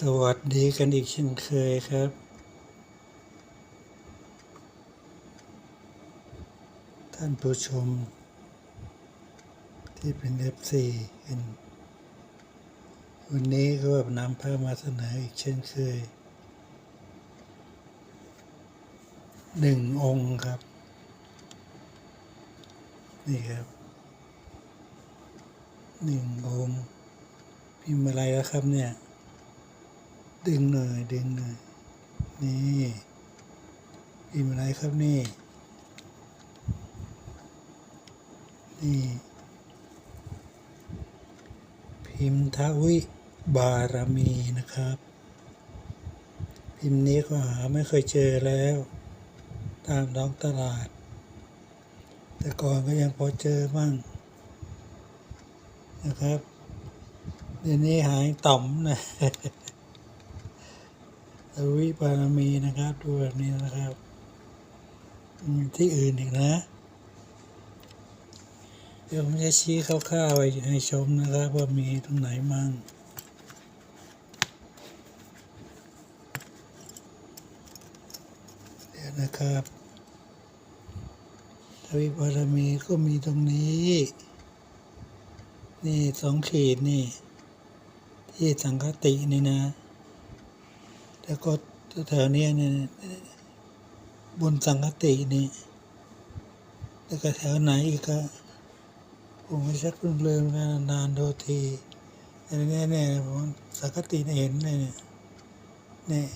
สวัสดีกันอีกเช่นเคยครับ ท่านผู้ชม ที่เป็นเอฟซีกันวันนี้ก็นำพามาเสนออีกเช่นเคยหนึ่งองค์ครับ นี่ครับหนึ่งองค์ พิมพ์อะไรแล้วครับเนี่ย ดึงหน่อยดึงหน่อยนี่พิมพ์อะไรครับนี่ นี่ พิมพ์ทวิบารมีนะครับ พิมพ์นี้ก็หาไม่เคยเจอแล้ว ตามท้องตลาด แต่ก่อนก็ยังพอเจอบ้างนะครับเดี๋ยวนี้หายต่อมนะ ทวิบารมีนะครับดูแบบนี้นะครับที่อื่นอีกนะ เดี๋ยวผมจะชี้คร่าวๆไว้ให้ชมนะครับ ว่ามีตรงไหนมั่งเดี๋ยวนะครับทวิบารมีก็มีตรงนี้ นี่สองขีดนี่ ที่สังคตินี่นะ แล้วก็แถวเนี้ยเนี่ยบนสังคตินี่แล้วก็แถวไหนอีกก็ผมไม่ชักเริ่มๆกันนานโดทีแต่เนี่ยเนี่ยผมสังคติเห็นเลยเนี่ยเนี่ย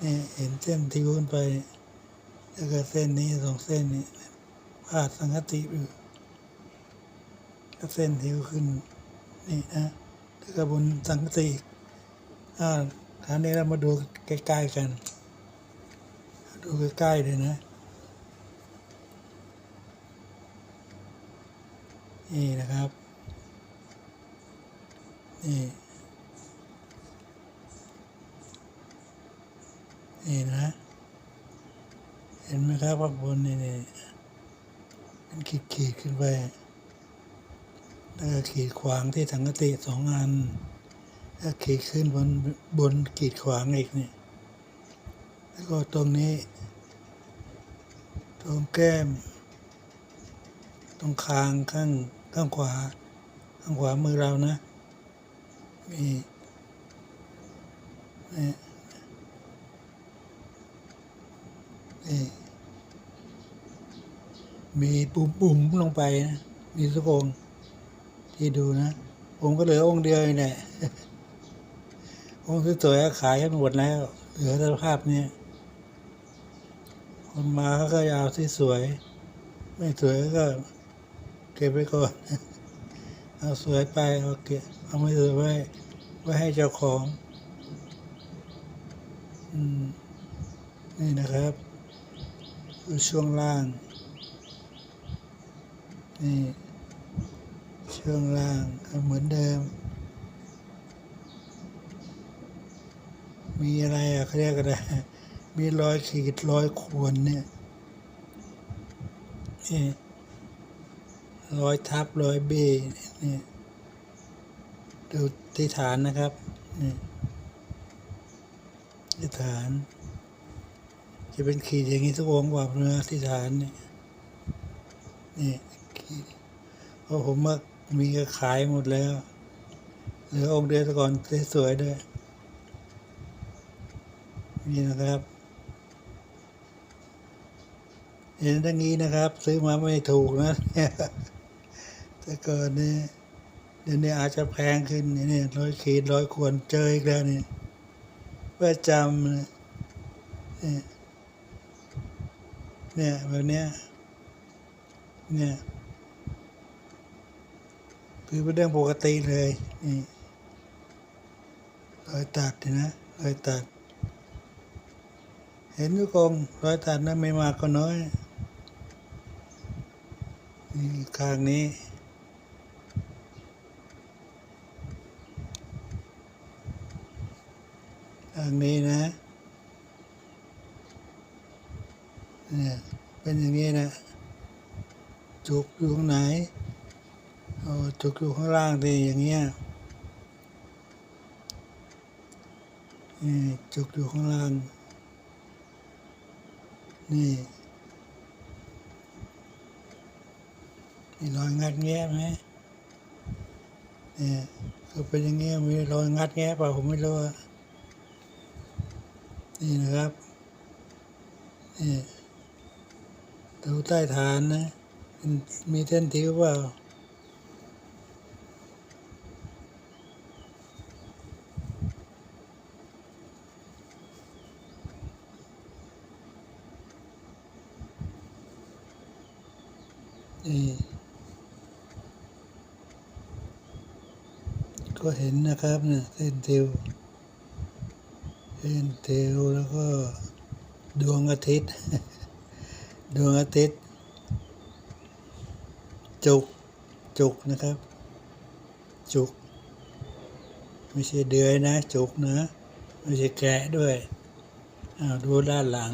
เนี่ยเห็นเส้นที่วนไป แล้วก็เส้นนี้สองเส้นนี่พาดสังคติอยู่ก็เส้นที่ขึ้นนี่นะแล้วก็บนสังคติอีก อ่าคราวนี้เรามาดูใกล้ๆกัน ดูใกล้ๆเลยนะ นี่นะครับ นี่ นี่นะ เห็นไหมครับว่าบนนี่นี่เป็นขีดๆขึ้นไปแล้วก็ขีดขวางที่สังกติสองอัน ถ้าขีดขึ้นบนบนขีดขวางอีกเนี่ยแล้วก็ตรงนี้ ตรงแก้ม ตรงคางข้างข้างขวา ข้างขวามือเรานะมีนี่นี่มีปุ่มปุ่มๆลงไปนะ มีสักองที่ดูนะ ผมก็เหลือองค์เดียวเองแหละ องค์สวยๆขายกันหมดแล้วเหลือแต่ภาพเนี้ยคนมาเขาก็อยาวที่สวย ไม่สวยก็ เก็บไว้ก่อน เอาสวยไปเอาเก็บเอาไม่สวยไว้ไว้ให้เจ้าของ อืม นี่นะครับช่วงล่าง นี่ ช่วงล่างก็เหมือนเดิม มีอะไรอะเขาเรียกอะไรมีรอยขีดรอยข่วนเนี่ยนี่รอยทับรอยเบ้เนี่ยดูที่ฐานนะครับนี่ที่ฐาน จะเป็นขีดอย่างนี้ทุกองค์ว่าเนื้อที่ฐานเนี่ยนี่ขีดเพราะผมว่ามีก็ขายหมดแล้ว เหลือองค์เดียวก่อนสวยๆด้วย นี่นะครับ เห็นดังนี้นะครับ ซื้อมาไม่ถูกนะเนี่ยแต่ก่อนนี่เดี๋ยวนี้อาจจะแพงขึ้นนี่ร้อยขีดร้อยขวนเจออีกแล้วนี่ประจำเนี่ยเนี่ยแบบเนี้ยเนี่ยคือเป็นเรื่องปกติเลยนี่รอยตัดนะรอยตัด เห็นทุกองค์รอยตัดนั้นไม่มากก็น้อยนี่ข้างนี้ ข้างนี้นะเนี่ยเป็นอย่างนี้นะจุกอยู่ข้างไหนโอ้จุกอยู่ข้างล่างดีอย่างเงี้ยนี่จุกอยู่ข้างล่าง นี่มีรอยงัดแงะไหมเนี่ยก็เป็นอย่างเงี้ยมีรอยงัดแงะเปล่าผมไม่รู้นี่นะครับนี่ดูใต้ฐานนะมีเส้นทิ้วเปล่า ก็เห็นนะครับเนี่ยเส้นเทวเส้นเทวแล้วก็ดวงอาทิตย์ ดวงอาทิตย์ จุก จุกนะครับ จุก ไม่ใช่เดือยนะ จุกนะไม่ใช่แกะด้วยอ้าวดูด้านหลัง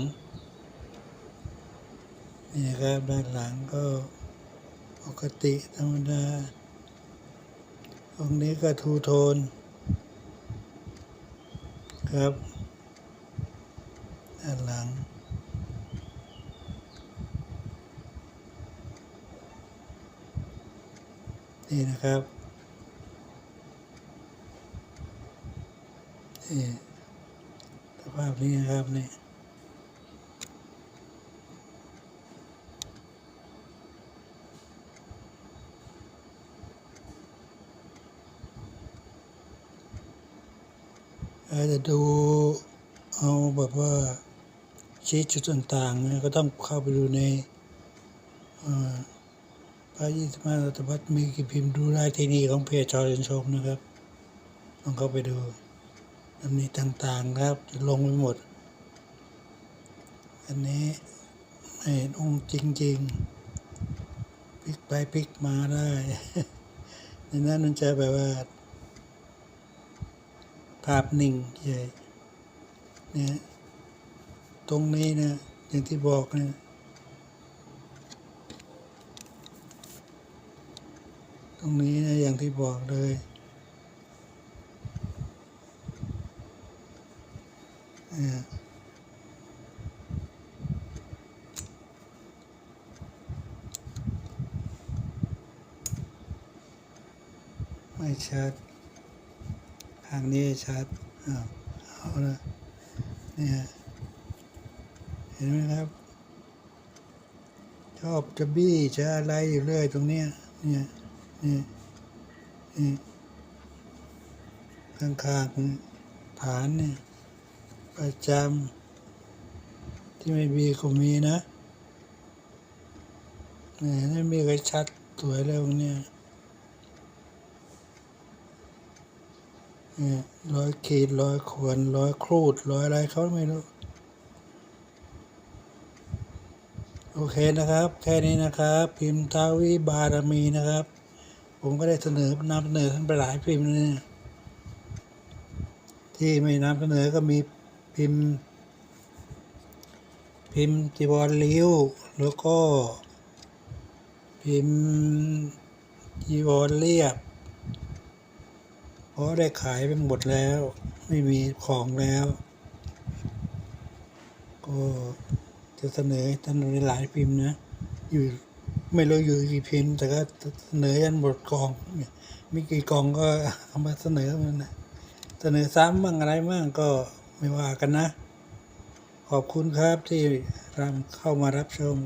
นี่ครับด้านหลังก็ปกติธรรมดา ตรงนี้ก็ทูโทน ครับ ด้านหลัง นี่นะครับนี่สภาพนี้นะครับนี่ อาจจะดูเอาแบบว่าชี้จุดต่างๆเนี่ยก็ต้องเข้าไปดูในพระยี่สิบห้าศตวรรษมีกี่พิมพ์ดูได้ที่นี่ของเพจชอเรนชมนะครับต้องเข้าไปดูตำหนิต่างๆครับจะลงไปหมด อันนี้ไม่เห็นองค์จริงๆพลิกไปพลิกมาได้ในนั้นมันจะแบบว่า ภาพนิ่งใหญ่เนี่ยตรงนี้นะอย่างที่บอกนี่ยตรงนี้นะอย่างที่บอกเลยเนี่ยไม่ชัด ทางนี้ชัดเอาละเนี่ยเห็นไหมครับ ชอบจะบี้จะอะไรอยู่เรื่อยตรงเนี้ยเนี่ยเนี่ยนี่ข้างๆฐานเนี่ยประจำที่ไม่มีก็มีนะเนี่ยนี่มีก็ชัดสวยแล้วเนี่ย เนี่ยร้อยขีดร้อยขวนร้อยครูดร้อยอะไรเขาไม่รู้ โอเคนะครับ แค่นี้นะครับ พิมพ์ทาวิบารมีนะครับ ผมก็ได้เสนอนำเสนอทั้งไปหลายพิมพ์เลยเนี่ยที่ไม่นำเสนอก็มีพิมพ์ พิมพ์จีวรลิ้วแล้วก็ พิมพ์จีวรเรียบ ราะได้ขายไปหมดแล้ว ไม่มีของแล้ว ก็จะเสนอท่านในหลายพิมพ์นะ อยู่ไม่รู้อยู่กี่พิมพ์ แต่ก็เสนอยันหมดกองมีกี่กองก็เอามาเสนอมันนะเสนอซ้ำบ้างอะไรบ้างก็ไม่ว่ากันนะ ขอบคุณครับที่รำเข้ามารับชม